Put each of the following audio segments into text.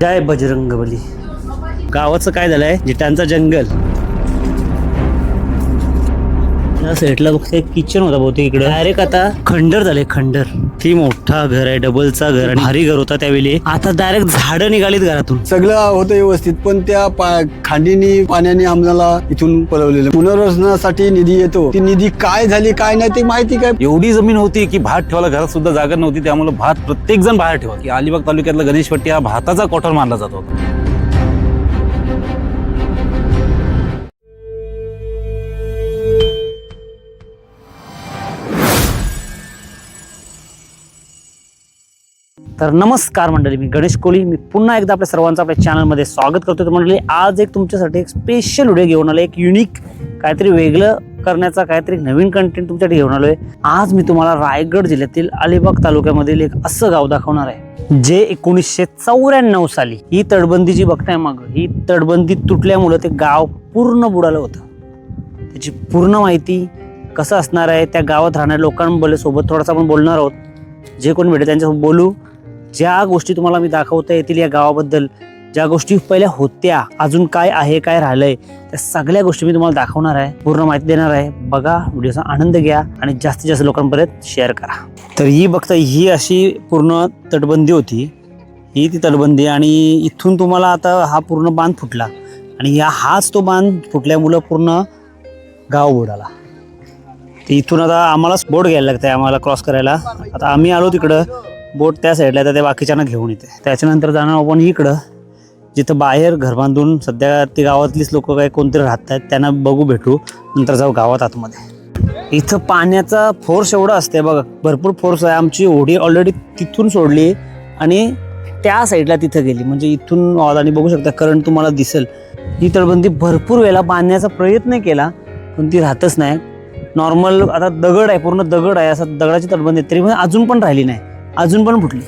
जय बजरंगबली. गावाचं काय झालंय? जिटांचं जंगल. या साईडला बघते एक किचन होता बहुतेक इकडे. डायरेक्ट आता खंडर झाले खंडर. ती मोठा घर आहे डबलचा घर आणि भारी घर होता त्यावेळी. आता डायरेक्ट झाडं निघालीत घरातून. सगळं होतं व्यवस्थित पण त्या पा- खांडीनी पाण्याने आम्हाला इथून पळवलेलं. पुनर्वसनासाठी निधी येतो. ती निधी काय झाली काय नाही ते माहिती काय? एवढी जमीन होती की भात ठेवायला घरात सुद्धा जागा नव्हती त्यामुळे भात प्रत्येक जण बाहेर ठेवा की अलिबाग तालुक्यातला गणेशपट्टी हा भाताचा कोठार मानला जात होता. तर नमस्कार मंडळी मी गणेश कोळी. मी पुन्हा एकदा आपल्या सर्वांचं आपल्या चॅनलमध्ये स्वागत करतो तर मंडळी आज एक तुमच्यासाठी एक स्पेशल व्हिडिओ घेऊन आलो एक युनिक काहीतरी वेगळं करण्याचा काहीतरी नवीन कंटेंट तुमच्यासाठी घेऊन आलो आहे आज मी तुम्हाला रायगड जिल्ह्यातील अलिबाग तालुक्यामधील एक असं गाव दाखवणार आहे जे एकोणीसशे चौऱ्याण्णव साली ही तटबंदीची बघताय मग ही तटबंदी तुटल्यामुळं ते गाव पूर्ण बुडालं होतं. त्याची पूर्ण माहिती कसं असणार आहे त्या गावात राहणाऱ्या लोकांसोबत थोडासा आपण बोलणार आहोत. जे कोण भेटेल त्यांच्यासोबत बोलू. ज्या गोष्टी तुम्हाला मी दाखवता येतील या गावाबद्दल ज्या गोष्टी पहिल्या होत्या अजून काय आहे काय राहिलंय त्या सगळ्या गोष्टी मी तुम्हाला दाखवणार आहे पूर्ण माहिती देणार आहे. बघा व्हिडिओचा आनंद घ्या आणि जास्तीत जास्त लोकांपर्यंत शेअर करा. तर ही बघता ही अशी पूर्ण तटबंदी होती. ही ती तटबंदी आणि इथून तुम्हाला आता हा पूर्ण बांध फुटला. आणि या हाच तो बांध फुटल्यामुळं पूर्ण गाव बुडाला तर इथून आता आम्हालाच बोट घ्यायला लागतंय आम्हाला क्रॉस करायला. आता आम्ही आलो तिकडं. बोट त्या साईडला तर ते बाकीच्यांना घेऊन येते. त्याच्यानंतर जाणार आपण इकडं जिथं बाहेर घर बांधून सध्या ती गावातलीच लोक काही कोणतरी राहत आहेत त्यांना बघू भेटू नंतर जाऊ गावात आतमध्ये. इथं पाण्याचा फोर्स एवढा असते बघा भरपूर फोर्स आहे. आमची होडी ऑलरेडी तिथून सोडली आणि त्या साईडला तिथं गेली. म्हणजे इथून आणि बघू शकता करंट तुम्हाला दिसेल. ही तटबंदी भरपूर वेळा बांधण्याचा प्रयत्न केला पण ती राहतच नाही. नॉर्मल आता दगड आहे पूर्ण दगड आहे असं दगडाची तटबंदी आहे तरी पण अजून पण राहिली नाही. अजून पण फुटली.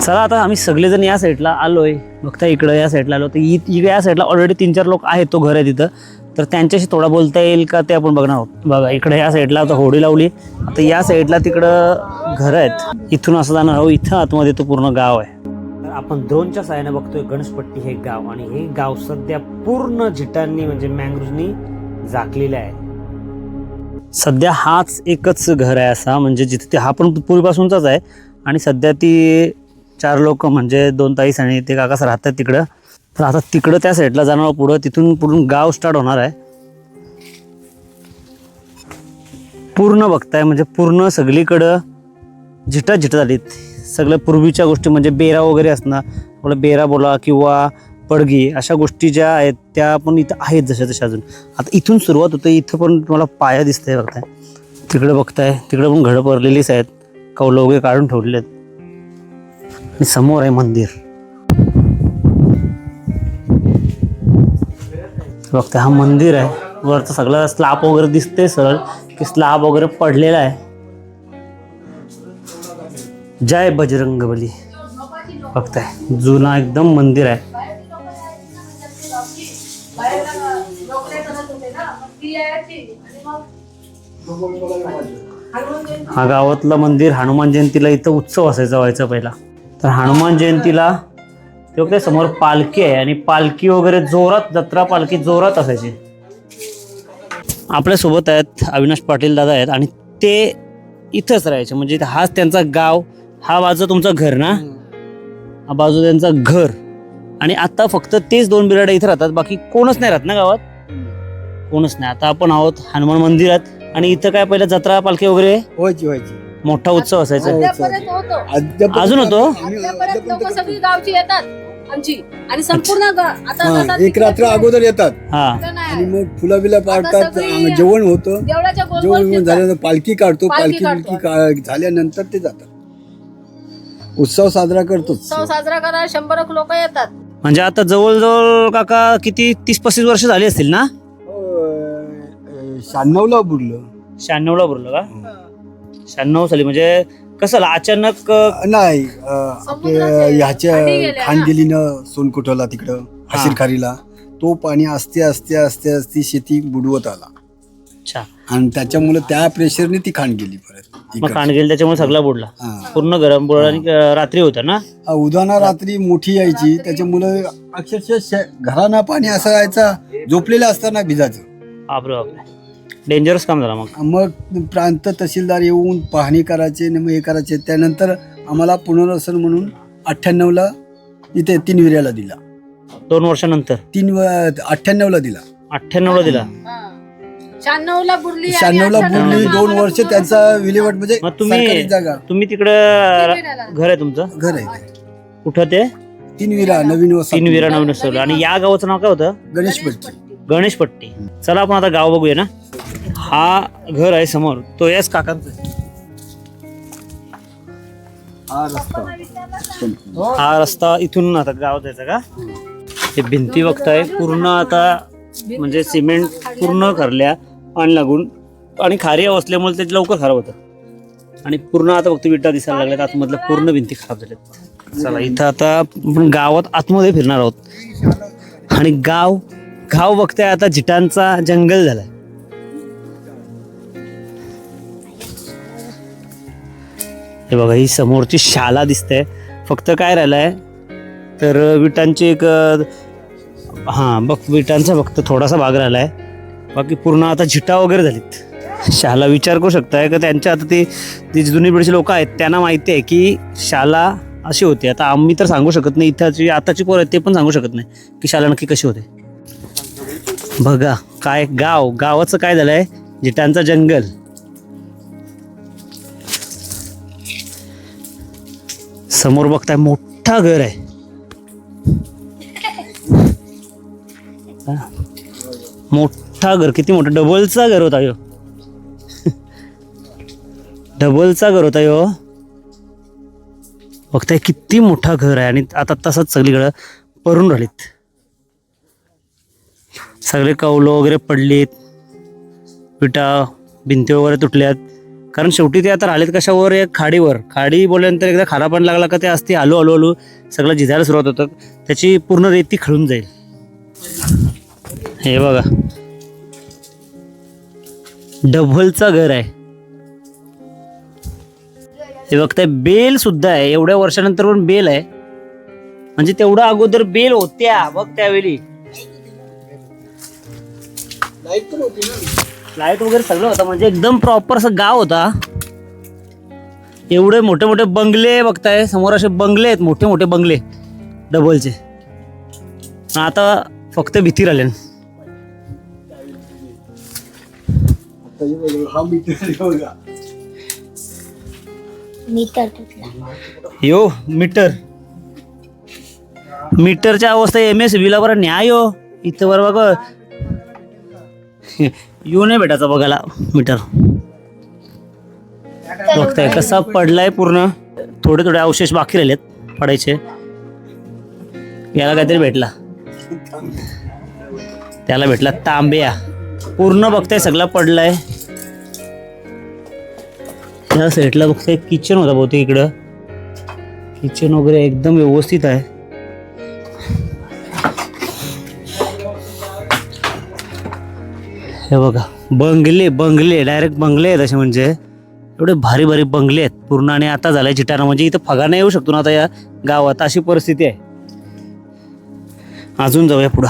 चला आता आम्ही सगळेजण या साईडला आलोय. बघता इकडं या साईडला आलो. तर इ- इकडे या साईडला ऑलरेडी तीन चार लोक आहेत तो घर आहे तिथं. तर त्यांच्याशी थोडा बोलता येईल का ते आपण बघणार आहोत. बघा इकडे या साईडला आता होडी लावली. आता या साईडला तिकडं घर आहेत. इथून असं जाणार आहोत. इथं आतमध्ये तो पूर्ण गाव आहे. तर आपण ड्रोनच्या साह्याने बघतोय गणेशपट्टी हे गाव. आणि हे गाव सध्या पूर्ण झिटांनी म्हणजे मँग्रोजनी झाकलेलं आहे. सध्या हाच एकच घर आहे असा. म्हणजे जिथे ते हा पण पूर्वीपासूनचाच आहे. आणि सध्या ती चार लोक म्हणजे दोन ताईस आणि ते काकास राहतात तिकडं. तर आता तिकडं त्या साईडला जाणार पुढं. तिथून पुढून गाव स्टार्ट होणार आहे. पूर्ण बघताय म्हणजे पूर्ण सगळीकडं झिटा झिटा झालीत सगळ्या पूर्वीच्या गोष्टी म्हणजे बेरा वगैरे असणार आपलं बेरा बोला किंवा पडगी अशा गोष्टी ज्या आहेत त्या पण इथं आहेत जशा तशा अजून. आता इथून सुरुवात होते इथं पण तुम्हाला पाया दिसतंय बघताय. तिकडे बघताय तिकडे पण घडं पडलेलीच आहेत. कौलं वगैरे काढून ठेवलेले आहेत आणि समोर आहे मंदिर. बघताय हा मंदिर आहे. वरचा सगळा स्लाब वगैरे दिसते सरळ. की स्लाब वगैरे पडलेला आहे. जय बजरंग बली बघताय जुना एकदम मंदिर आहे. हा गावातलं मंदिर हनुमान जयंतीला इथं उत्सव असायचा व्हायचा पहिला. तर हनुमान जयंतीला ते समोर पालखी आहे आणि पालखी वगैरे जोरात जत्रा पालखी जोरात असायची. आपल्यासोबत आहेत अविनाश पाटील दादा आहेत आणि ते इथंच राहायचे. म्हणजे हाच त्यांचा गाव हा बाजू तुमचं घर ना? हा बाजू त्यांचा घर. आणि आता फक्त तेच दोन बिराडे इथे राहतात. बाकी कोणच नाही राहत ना गावात? कोणच नाही. आता आपण आहोत हनुमान मंदिरात. आणि इथं काय पहिलं जत्रा पालखी वगैरे? व्हायची व्हायची मोठा उत्सव असायचा. हो. अद्यापर्यंत होतो. अद्यापर्यंत अजून होतो? अद्यापर्यंत लोक सगळी गावची येतात आमची. आणि संपूर्ण ग- आता हा, जसा एक तिकडे रात्र अगोदर येतात. हा. तिकडे नाही. आणि आहे. मग फुला बिला पाडतात सगळी- जेवण होतं. देवळाच्या गोल जेवण गोल बिवण फिरतात. झाल्यानंतर पालखी काढतो पालखी पालखी बिलकी का- झाल्यानंतर ते जातात. उत्सव साजरा करतोच. उत्सव साजरा करा शंभर लोक येतात. म्हणजे आता जवळजवळ काका किती तीस पस्तीस वर्ष झाली असतील ना? शहाण्णव ला बुडलं. शहाण्णवला भरलं का? शहाण्णव साली म्हणजे कसं झालं? अचानक अं, नाही अं, आपल्या समुद्राचे ह्याच्या गेल्या ना. खांडगिलीनं सोनकोटला तिकडं? हसीरखारीला. तो पाणी असते असते असते असते शेती बुडवत आला. अच्छा. आणि त्याच्यामुळे त्या प्रेशरने ती खांड गेली परत मग कांडगेल त्याच्यामुळे सगळा बुडला. हा. पूर्ण गरम बुड आणि अं, रात्री होता ना? हा, उदाहरणा रात्री मोठी यायची. त्याच्यामुळे अक्षरशः शे- घराना पाणी असं यायचा झोपलेलं असताना भिजायचं. बापरे बापरे. डेंजरस काम झालं मग. मग प्रांत तहसीलदार येऊन पाहणी करायचे आणि मग हे करायचे. त्यानंतर आम्हाला पुनर्वसन म्हणून अठ्ठ्याण्णवला इथे तीन विर्याला दिला. दोन वर्षानंतर? तीन अठ्ठ्याण्णवला दिला. अठ्ठ्याण्णवला दिला? शहाण्णव ला बुडली आणि शहाण्णवला 98 ला बुडली दोन आम्हाला वर्ष पुन्हा त्यांचा विल्हेवाट म्हणजे मग तुम्ही- सरकारी जागा. तुम्ही तिकडं विराला. घर आहे तुमचं? घर आहे ते. कुठं ते? तीन विरा नवीन वसाहत. तीन विरा नवीन आणि या गावाचं नाव काय होतं? गणेश पट्टी. गणेशपट्टी चला आपण आता गाव बघूया ना. हा घर आहे समोर. तो याच काकांचं आहे. हा रस्ता. हा रस्ता इथून आता गावात जायचा का? हे भिंती बघताय. पूर्ण आता म्हणजे सिमेंट पूर्ण करल्या पाणी लागून. आणि खारी असल्यामुळे ते लवकर खराब होतं. आणि पूर्ण आता फक्त विटा दिसायला लागल्यात. आतमधल्या पूर्ण भिंती खराब झाल्यात. चला इथं आता आपण गावात आतमध्ये फिरणार आहोत. आणि गाव गाव बघताय आता जिटांचा जंगल झालाय. हे बघा ही समोरची शाला दिसते. फक्त काय राहिलं आहे तर विटांची एक हां बघ विटांचा फक्त थोडासा भाग राहिला आहे बाकी पूर्ण आता झिटा वगैरे झालीत. शाला विचार करू शकताय का? त्यांच्या आता ती जी जुनी पिढीचे लोक आहेत त्यांना माहिती आहे की शाला अशी होती. आता आम्ही तर सांगू शकत नाही इथंची आताची पोरं आहेत ते पण सांगू शकत नाही की शाला नक्की कशी होते. बघा काय गाव गावाचं काय झालं आहे जिटांचं जंगल. समोर बघताय मोठा घर आहे. मोठा घर किती मोठं? डबलचा घर होता यो. डबलचा घर होता यो. बघताय किती मोठा घर आहे. आणि आता तसंच सगळीकडं परून राहिलीत. सगळे कौलं वगैरे पडलीत. विटा भिंती वगैरे तुटल्यात. कारण शेवटी ते आता आलेत कशावर? एक खाडीवर. खाडी बोलल्यानंतर एकदा खारा पण लागला का ते असते आलू हलू हळू सगळं झिजायला सुरुवात होतं त्याची पूर्ण रेती खळून जाईल. हे बघा. डबलचा घर आहे. हे बघताय बेल सुद्धा आहे. एवढ्या वर्षानंतर पण बेल आहे. म्हणजे तेवढा अगोदर बेल होत्या. बघ त्यावेळी. लाइट वगैरे सगळं होतं म्हणजे एकदम प्रॉपर असं गाव होता. एवढे मोठे मोठे बंगले बघताय समोर असे बंगले आहेत मोठे मोठे बंगले डबलचे. आता फक्त भीती राहिले. यो मीटर. मीटरच्या अवस्था एम एस बीला बरं न्याय हो. इथं बरं बघ. येऊ नाही भेटायचा बघायला मीटर. बघताय कसा पडलाय पूर्ण? थोडे थोडे अवशेष बाकी राहिलेत पडायचे. याला काहीतरी भेटला. त्याला भेटला तांब्या. पूर्ण बघताय सगळा पडलाय. त्या साईडला बघताय किचन होता बहुतेक इकडं. किचन वगैरे एकदम व्यवस्थित आहे. हे बघा बंगले बंगले डायरेक्ट बंगले आहेत असे म्हणजे. एवढे भारी भारी बंगले आहेत. पूर्ण आणि आता झालाय चिटाणा म्हणजे इथं फगा नाही येऊ शकतो ना आता या गावात. अशी परिस्थिती आहे. अजून जाऊया पुढं.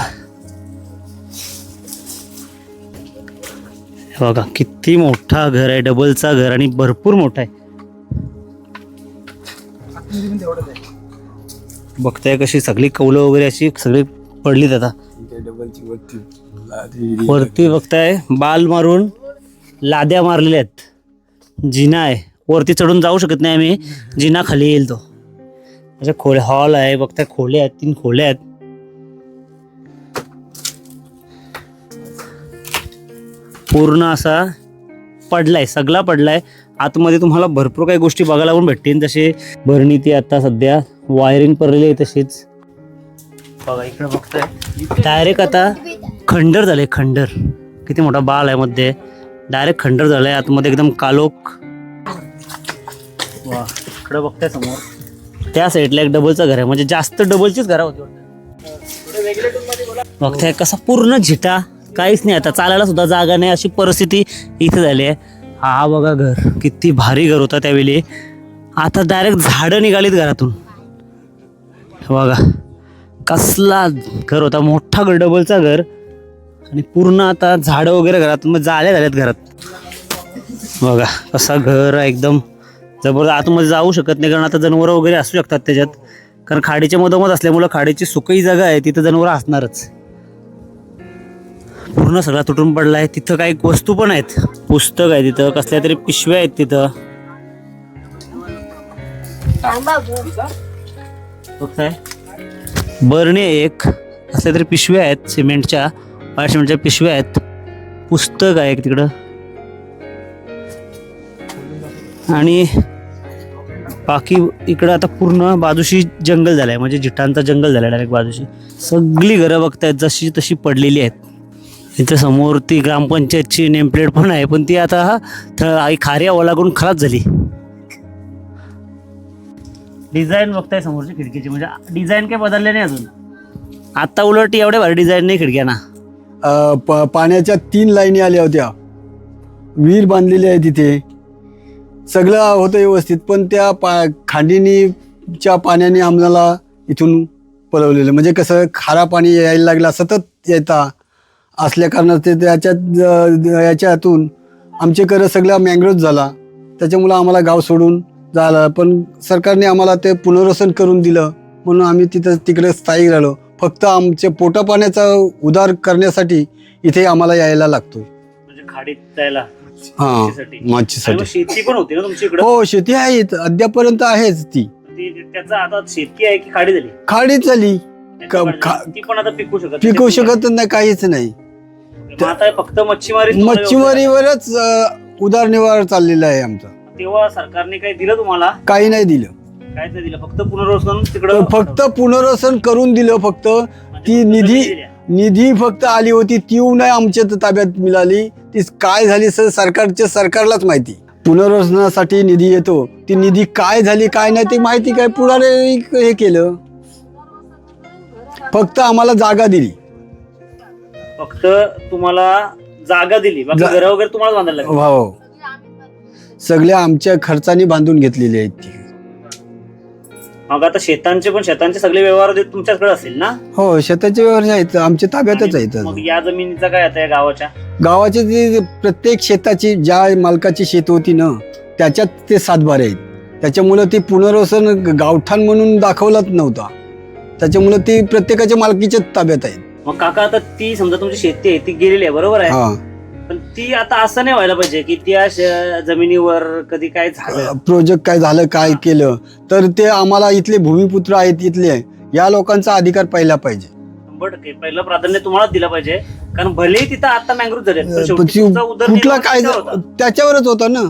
हे बघा किती मोठा घर आहे. डबलचा घर आणि भरपूर मोठा आहे. बघताय कशी सगळी कौलं वगैरे अशी सगळी पडलीत आता. डबलची वरती बघताय बाल मारून लाद्या मारलेल्या आहेत. जिना आहे. वरती चढून जाऊ शकत नाही आम्ही. जिना खाली येईल तो. अशा खोले हॉल आहे. बघताय खोले आहेत. तीन खोले आहेत. पूर्ण असा पडलाय. सगळा पडलाय. आतमध्ये तुम्हाला भरपूर काही गोष्टी बघायला पण भेटतील. जसे भरणी ती आता सध्या वायरिंग पडलेली आहे तशीच. बघा इकडे बघताय. डायरेक्ट आता खंडर झाले खंडर. किती मोठा बाल आहे मध्ये. डायरेक्ट खंडर झालाय आतमध्ये एकदम कालोख. वा इकडे बघताय समोर. त्या साईडला एक डबलचं घर आहे. म्हणजे जास्त डबलचीच घरं होती बघताय कसा पूर्ण झिटा. काहीच नाही आता. चालायला सुद्धा जागा नाही. अशी परिस्थिती इथे झाली आहे. हा बघा घर. किती भारी घर होता त्यावेळी. आता डायरेक्ट झाडं निघालीत घरातून. बघा. कसला घर होता मोठा घर डबलचा घर. आणि पूर्ण आता झाडं वगैरे घरातून मग जाळ्या झाल्यात घरात. बघा कसा घर एकदम. जबरदस्त आतमध्ये जाऊ शकत नाही कारण आता जनावरं वगैरे असू शकतात त्याच्यात. कारण खाडीच्या मधोमध असल्यामुळं खाडीची सुकई जागा आहे तिथं जनावरं असणारच. पूर्ण सगळा तुटून पडला आहे तिथं काही वस्तू पण आहेत. पुस्तक आहे तिथं कसल्या तरी पिशव्या आहेत तिथं. बघताय? बरणी एक असल्या तरी पिशव्या आहेत सिमेंटच्या पाच सिमेंटच्या पिशव्या आहेत. पुस्तक आहे तिकडं. आणि बाकी इकडं आता पूर्ण बाजूशी जंगल झालं आहे म्हणजे जिठांचा जंगल झालाय डायरेक्ट बाजूशी. सगळी घरं बघतायत जशी तशी पडलेली आहेत. इथं समोर ती ग्रामपंचायतची नेमप्लेट पण आहे पण ती आता थ- आई खाऱ्या ओलागून खराब झाली. डिझाईन बघताय समोरची खिडकीची म्हणजे डिझाईन काही बदलले नाही अजून. आता उलट एवढ्या भारी डिझाईन नाही खिडक्यांना अ, प- पाण्याच्या तीन लाईनी आल्या होत्या. विहीर बांधलेली आहे तिथे. सगळं होतं व्यवस्थित पण त्या पा खांडीनीच्या पाण्याने आम्हाला इथून पळवलेलं. म्हणजे कसं खारा पाणी यायला लागला सतत येता असल्या कारणात ते त्याच्यात हातून आमचे आमच्याकडं सगळा मँग्रोज झाला. त्याच्यामुळं आम्हाला गाव सोडून झालं पण सरकारने आम्हाला ते पुनर्वसन करून दिलं. म्हणून आम्ही तिथं तिकडे स्थायिक राहिलो. फक्त आमच्या पोटा पाण्याचा उदार करण्यासाठी इथे आम्हाला यायला लागतो म्हणजे खाडीत जायला हा शेतीसाठी. आणि शेती पण होती ना हो शेती आहे अद्यापर्यंत आहेच ती. त्याचा आता शेती आहे की खाडी झाली? खाडीच झाली. क-. खा- ती पण आता पिकू शकत पिकवू शकत नाही काहीच नाही. आहे. मग आता फक्त मच्छीमारी मच्छीमारीवरच अ, उदरनिर्वाह चाललेला आहे आमचा. तेव्हा सरकारने काही दिलं तुम्हाला? काही नाही दिलं. काहीच नाही दिलं फक्त पुनर्वसन तिकडं फक्त पुनर्वसन करून दिलं फक्त ती निधी. निधी फक्त आली होती ती नाही आमच्या ताब्यात मिळाली. ती काय झाली सर सरकारच्या सरकारलाच माहिती. पुनर्वसनासाठी निधी येतो. ती निधी काय झाली काय नाही ते माहिती काय पुढारे हे केलं. फक्त आम्हाला जागा दिली. फक्त तुम्हाला जागा दिली. बाकी जा- घर वगैरे तुम्हाला बांधायला लागली. हो. सगळ्या आमच्या खर्चाने बांधून घेतलेली आहेत ती. मग आता शेतांचे पण शेतांचे सगळे व्यवहार ते तुमच्याकडे असेल ना? हो शेताचे व्यवहार आहेत आमच्या ताब्यातच आहेत मग या जमिनीचा काय आता या गावाच्या? गावाची जी प्रत्येक शेताची ज्या मालकाची शेत होती ना त्याच्यात ते सातबारे आहेत. त्याच्यामुळं ते पुनर्वसन गावठाण म्हणून दाखवलाच नव्हता. त्याच्यामुळं ते प्रत्येकाच्या मालकीच्याच ताब्यात आहेत. मग काका आता ती समजा तुमची शेती आहे ती गेलेली आहे बरोबर आहे? हा. ती आता असं नाही व्हायला पाहिजे की त्या जमिनीवर कधी काय झालं. प्रोजेक्ट काय झालं काय केलं तर ते आम्हाला इथले भूमिपुत्र आहेत इथले. या लोकांचा अधिकार पहिला पाहिजे. शंभर टक्के. पहिलं प्राधान्य तुम्हालाच दिलं पाहिजे. कारण भलेही तिथं आता मँग्रोव झाले पण पण शेवटी ती तुमचा उदरनिर्वाह कुठला काय त्याच्यावर होता. त्याच्यावरच होता ना.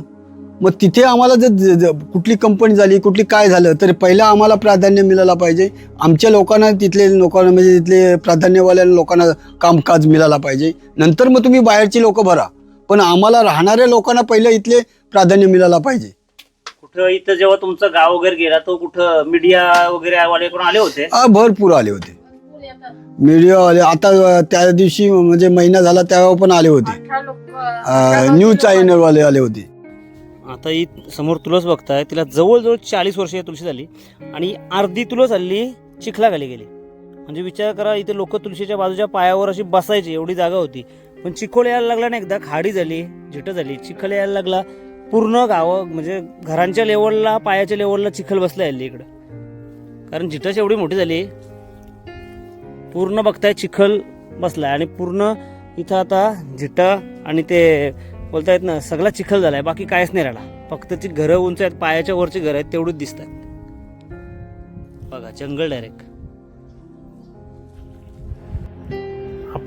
मग तिथे आम्हाला जर ज- ज- कुठली कंपनी झाली कुठली काय झालं तर पहिला आम्हाला प्राधान्य मिळालं पाहिजे. आमच्या लोकांना तिथले लोकांना म्हणजे तिथले प्राधान्यवाल्या लोकांना कामकाज मिळाला पाहिजे. नंतर मग तुम्ही बाहेरची लोक भरा. पण आम्हाला राहणाऱ्या लोकांना पहिले इथले प्राधान्य मिळालं पाहिजे. कुठं इथं जेव्हा तुमचं गाव वगैरे गेला तो कुठं मीडिया वगैरे वाले कोण आले होते? आ, भरपूर आले होते. मीडिया आले. आता त्या दिवशी म्हणजे महिना झाला तेव्हा पण आले होते. न्यूज चॅनलवाले आले होते. आता ही समोर तुळस बघताय तिला जवळजवळ चाळीस वर्ष तुळशी झाली आणि अर्धी तुळस हल्ली चिखलाखाली गेली. म्हणजे विचार करा इथे लोक तुळशीच्या बाजूच्या पायावर अशी बसायची एवढी जागा होती. पण चिखोल यायला लागला ना एकदा खाडी झाली झिट झाली. चिखल यायला लागला पूर्ण गाव म्हणजे घरांच्या लेवलला पायाच्या लेवलला चिखल बसला आली इकडं. कारण झिटच एवढी मोठी झाली पूर्ण बघताय चिखल बसलाय. आणि पूर्ण इथं आता झिट आणि ते बोलता येत ना सगळा चिखल झालाय बाकी कायच नाही राहिला. फक्त ती घरं उंच आहेत पायाच्या वरची घरं आहेत तेवढीच दिसतात बघा जंगल डायरेक्ट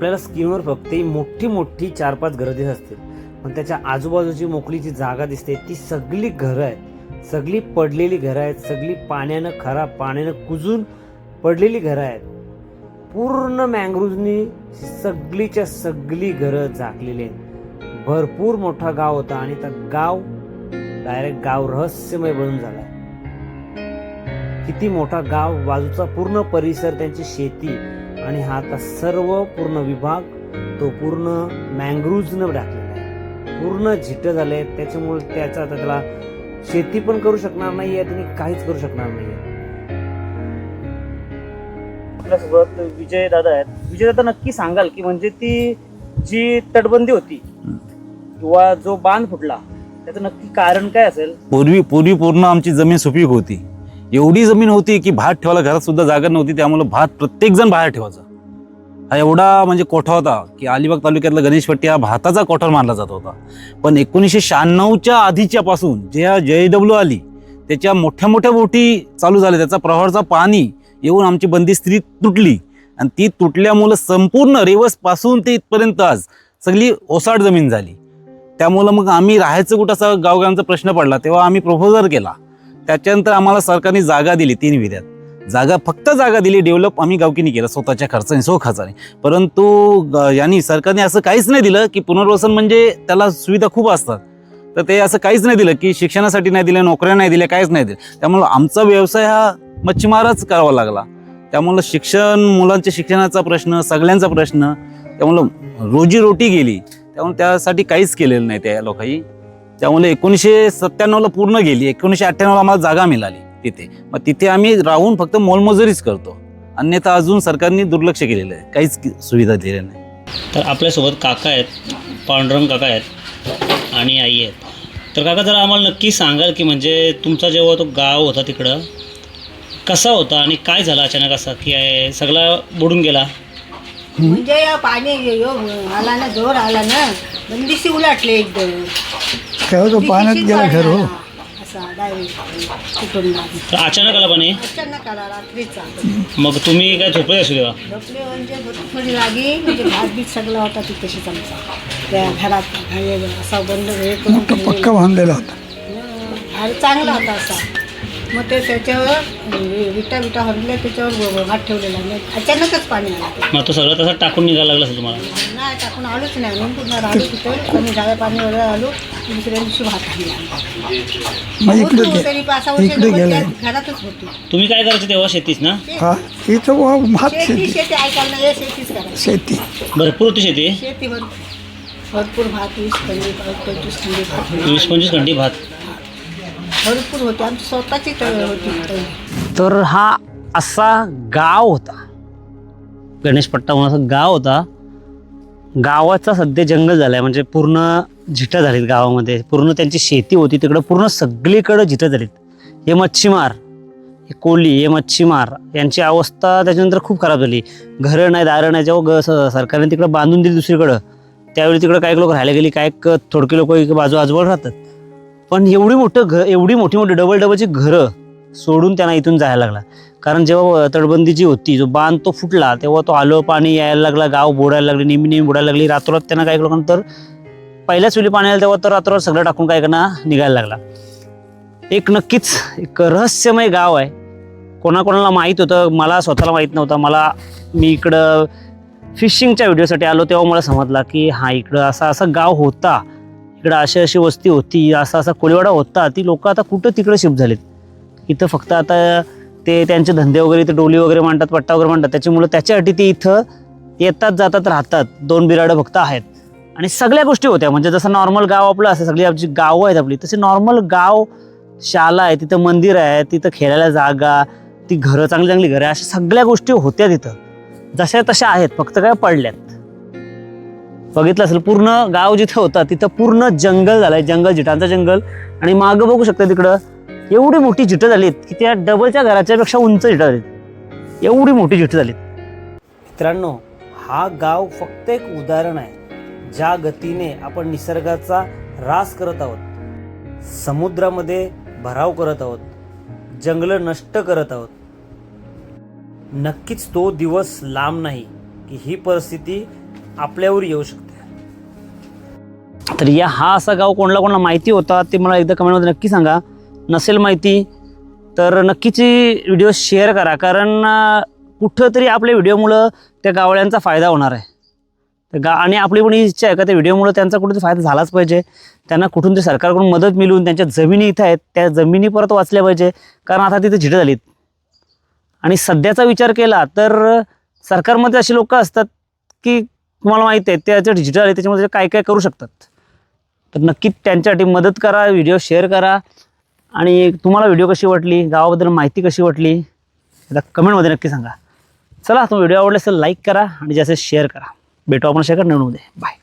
आपल्याला स्क्रीनवर फक्त ही मोठी मोठी चार पाच घरं दिसत असतील. पण त्याच्या आजूबाजूची मोकळी जी जागा दिसते ती सगळी घरं आहेत. सगळी पडलेली घरं आहेत. सगळी पाण्यानं खराब पाण्यानं कुजून पडलेली घरं आहेत. पूर्ण मँग्रोव्हनी सगळीच्या सगळी घरं झाकलेली आहेत. भरपूर मोठा गाव होता आणि त्या गाव डायरेक्ट गाव रहस्यमय बनून झालाय किती मोठा गाव बाजूचा पूर्ण परिसर त्यांची शेती आणि हा आता सर्व पूर्ण विभाग तो पूर्ण मँग्रुव्जनं टाकलेला आहे. पूर्ण झिट झाले त्याच्यामुळे त्याचा आता त्याला शेती पण करू शकणार नाही आहे त्यांनी काहीच करू शकणार नाही आहे आपल्यासोबत विजय दादा आहेत. विजय दादा नक्की सांगाल की म्हणजे ती जी तटबंदी होती किंवा जो बांध फुटला त्याचं नक्की कारण काय असेल? पूर्वी पूर्वी पूर्ण आमची जमीन सुपीक होती. एवढी जमीन होती की भात ठेवायला घरात सुद्धा जागा नव्हती त्यामुळे भात प्रत्येक जण बाहेर ठेवायचा. हा एवढा म्हणजे कोठा होता की अलिबाग तालुक्यातला गणेशपट्टी हा भाताचा कोठार मानला जात होता. पण एकोणीसशे शहाण्णवच्या आधीच्यापासून ज्या जे डब्ल्यू आली त्याच्या मोठ्या मोठ्या बोटी चालू झाल्या त्याचा प्रवाहाचा पाणी येऊन आमची बंदी स्त्री तुटली. आणि ती तुटल्यामुळं संपूर्ण रेवसपासून ते इथपर्यंत आज सगळी ओसाड जमीन झाली. त्यामुळं मग आम्ही राहायचं कुठं असा गावगांचा प्रश्न पडला तेव्हा आम्ही प्रपोजल केला. त्याच्यानंतर आम्हाला सरकारने जागा दिली तीन विद्यात जागा फक्त जागा दिली डेव्हलप आम्ही गावकीने केलं स्वतःच्या खर्चाने सो खर्चाने. परंतु ग- यांनी सरकारने असं काहीच नाही दिलं की पुनर्वसन म्हणजे त्याला सुविधा खूप असतात. तर ते असं काहीच नाही दिलं की शिक्षणासाठी नाही दिलं नोकऱ्या नाही दिल्या काहीच नाही दिलं. त्यामुळं आमचा व्यवसाय हा मच्छीमारच करावा लागला. त्यामुळं शिक्षण मुलांच्या शिक्षणाचा प्रश्न सगळ्यांचा प्रश्न त्यामुळं रोजीरोटी गेली. त्यामुळे त्यासाठी काहीच केलेलं नाही त्या लोकांनी. त्यामुळे एकोणीसशे सत्त्याण्णवला पूर्ण गेली एकोणीसशे अठ्ठ्याण्णवला आम्हाला जागा मिळाली तिथे. मग तिथे आम्ही राहून फक्त मोलमजुरीच करतो. अन्यथा अजून सरकारने दुर्लक्ष केलेलं आहे. काहीच सुविधा दिलेल्या नाही. तर आपल्यासोबत काका आहेत पांडुरंग काका आहेत आणि आई आहेत. तर काका जरा आम्हाला नक्की सांगाल की म्हणजे तुमचा जेव्हा तो गाव होता तिकडं कसा होता आणि काय झालं अचानक असा की आहे, सगळा बुडून गेला? म्हणजे या पाणी आला ना जोर आला ना बंदिशी उलाटले एकदम. तेव्हा तो पाण्यात गेला घर हो. असा डायरेक्ट अचानक आला पाणी? अचानक आला रात्रीचा. मग तुम्ही काय झोपले असू तेव्हा झोपले म्हणजे थोडी लागी म्हणजे भात बीत सगळा होता ती तशीच आमचा. त्या घरात हे असा बंद हे करून मोठा ठेवलेला. पक्का बांधलेला होता. हं, आणि चांगला होता असा. मग ते त्याच्यावर विटा विटा हरल्या त्याच्यावर भात ठेवलेला नाही अचानकच पाणी आलं. मग तो सगळं तसा टाकून निघायला लागला असेल तुम्हाला? नाही टाकून आलोच नाही म्हणून पुन्हा राहिलो तिथं. आम्ही डाव्या पाणीवर आलो. दुसऱ्या दिवशी भात आणला मग इकडे होतो तरी पाच सहा वर्ष इकडे जवळ गेलाय त्या घरातच होती. तुम्ही काय करायचं तेव्हा शेतीच ना? हा इथं बुवा भात शेती शेती. शेती ऐकायला नाही. शेतीच करायची. शेती. भरपूर होती शेती? शेती भरपूर. भरपूर भात वीस खंडी भात पंचवीस खंडी भात. वीस पंचवीस घंटी भात. भरपूर होती. आमची स्वतःची तळ होती. तळ. तर हा असा गाव होता. गणेशपट्टा म्हणून असं गाव होता. गावाचा सध्या जंगल झालाय. म्हणजे पूर्ण झिटं झालीत गावामध्ये पूर्ण त्यांची शेती होती तिकडं पूर्ण सगळीकडं झिटं झालीत. हे मच्छीमार हे कोळी हे मच्छीमार यांची अवस्था त्याच्यानंतर खूप खराब झाली. घरं नाही दारं नाही जेव्हा ग स- सरकारने तिकडं बांधून दिली दुसरीकडं त्यावेळी तिकडं काही लोक राहायला गेली काही क- थोडके लोक बाजू आजूबाजू राहतात. पण एवढी मोठं घ एवढी मोठी मोठी डबल डबलची घरं सोडून त्यांना इथून जायला लागला. कारण जेव्हा तटबंदी जी होती जो बांध तो फुटला तेव्हा तो आलो पाणी यायला लागला गाव बुडायला लागले नेहमी नेहमी बुडायला लागली. रातोरात त्यांना काय केलं तर पहिल्याच वेळी पाणी आलं तेव्हा तर रात्रोरात सगळं टाकून काय करणं निघायला लागला. एक नक्कीच एक रहस्यमय गाव आहे. कोणाकोणाला माहीत होतं मला स्वतःला माहीत नव्हतं. मला मी इकडं फिशिंगच्या व्हिडिओसाठी आलो तेव्हा मला समजला की हा इकडं असा असं गाव होता. इकडं अशी अशी वस्ती होती असा असा कोळीवाडा होता ती लोक आता कुठं तिकडे शिफ्ट झालेत? इथं फक्त आता ते त्यांचे धंदे वगैरे इथं डोली वगैरे मांडतात पट्टा वगैरे मांडतात त्याच्यामुळं त्याच्यासाठी ते इथं येतात जातात राहतात. दोन बिराडं फक्त आहेत. आणि सगळ्या गोष्टी होत्या. म्हणजे जसं नॉर्मल गाव आपलं असं सगळी आमची गावं आहेत आपली तसे नॉर्मल गाव शाला आहे तिथं मंदिर आहे तिथं खेळायला जागा ती घरं चांगली चांगली घरं अशा सगळ्या गोष्टी होत्या तिथं. जशा तशा आहेत फक्त काय पडल्यात. बघितलं असेल पूर्ण गाव जिथं होतं तिथं पूर्ण जंगल झालंय जंगल जिटांचं जंगल. आणि मागं बघू शकता तिकडं एवढी मोठी जिटं झालीत की त्या डबलच्या घराच्या पेक्षा उंच जिटं झालीत. एवढी मोठी जिटं झालीत. मित्रांनो हा गाव फक्त एक उदाहरण आहे ज्या गतीने आपण निसर्गाचा रास करत आहोत. समुद्रामध्ये भराव करत आहोत. जंगलं नष्ट करत आहोत. नक्कीच तो दिवस लांब नाही की ही परिस्थिती आपल्यावर येऊ शकते. तर या हा असा गाव कोणाला कोणाला माहिती होता ते मला एकदा कमेंटमध्ये नक्की सांगा. नसेल माहिती तर नक्कीच व्हिडिओ शेअर करा कारण कुठंतरी आपल्या व्हिडिओमुळं त्या गावड्यांचा फायदा होणार आहे. तर गा आणि आपली पण इच्छा आहे का त्या व्हिडिओमुळं त्यांचा कुठेतरी फायदा झालाच पाहिजे. त्यांना कुठून तरी सरकारकडून मदत मिळून त्यांच्या जमिनी इथं आहेत त्या जमिनी परत वाचल्या पाहिजे कारण आता तिथे झिटं झालीत. आणि सध्याचा विचार केला तर सरकारमध्ये असे लोक असतात की तुम्हाला माहिती आहे त्याच्या डिजिटल आहे त्याच्यामध्ये काय काय करू शकतात. तर नक्कीच त्यांच्यासाठी मदत करा व्हिडिओ शेअर करा. आणि तुम्हाला व्हिडिओ कशी वाटली गावाबद्दल माहिती कशी वाटली आता कमेंटमध्ये नक्की सांगा. चला तुम्ही व्हिडिओ आवडला असेल लाईक करा. आणि जास्त शेअर करा. भेटू आपण शेअर नवीन बाय